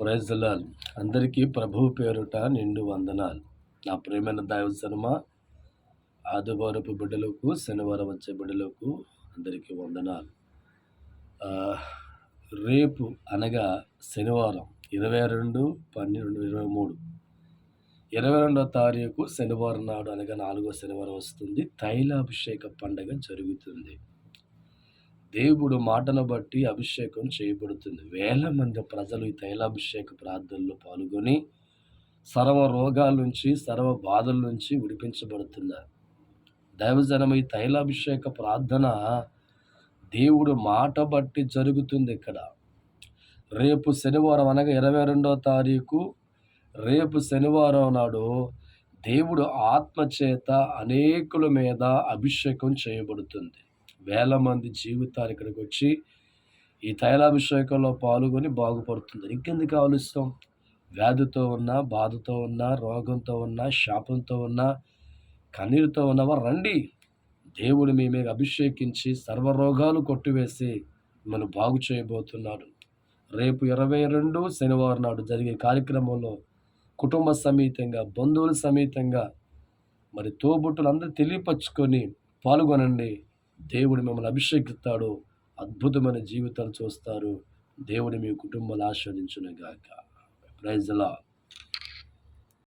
ప్రైజ్లాల్ అందరికీ ప్రభు పేరుట నిండు వందనాలు. నా ప్రేమైన దైవ శర్మ ఆదివారపు బిడ్డలకు శనివారం వచ్చే బిడ్డలకు అందరికీ వందనాలు. రేపు అనగా శనివారం ఇరవై రెండు పన్నెండు ఇరవై మూడు. ఇరవై రెండో తారీఖు శనివారం నాడు అనగా నాలుగో శనివారం వస్తుంది. తైలాభిషేక పండగ జరుగుతుంది. దేవుడు మాటను బట్టి అభిషేకం చేయబడుతుంది. వేల మంది ప్రజలు ఈ తైలాభిషేక ప్రార్థనలో పాల్గొని సర్వ రోగాల నుంచి సర్వ బాధల నుంచి విడిపించబడుతున్నారు. దైవజనం ఈ తైలాభిషేక ప్రార్థన దేవుడు మాట బట్టి జరుగుతుంది ఇక్కడ. రేపు శనివారం అనగా ఇరవై రెండో తారీఖు రేపు శనివారం నాడు దేవుడు ఆత్మచేత అనేకుల మీద అభిషేకం చేయబడుతుంది. వేల మంది జీవితాలు ఇక్కడికి వచ్చి ఈ తైలాభిషేకంలో పాల్గొని బాగుపడుతుంది. ఇంకెందుకు ఆలోచిస్తాం? వ్యాధితో ఉన్నా బాధతో ఉన్నా రోగంతో ఉన్నా శాపంతో ఉన్నా కన్నీరుతో ఉన్నవా? రండి. దేవుడు మీ మీద అభిషేకించి సర్వరోగాలు కొట్టివేసి మనం బాగు చేయబోతున్నాడు. రేపు ఇరవై రెండు శనివారం నాడు జరిగే కార్యక్రమంలో కుటుంబ సమేతంగా బంధువుల సమేతంగా మరి తోబుట్టులు అందరూ తెలియపరుచుకొని పాల్గొనండి. దేవుడు మిమ్మల్ని అభిషేకిస్తాడు. అద్భుతమైన జీవితాలు చూస్తారు. దేవుడు మీ కుటుంబాలు ఆస్వాదించును గాక ప్రైజ్ అలా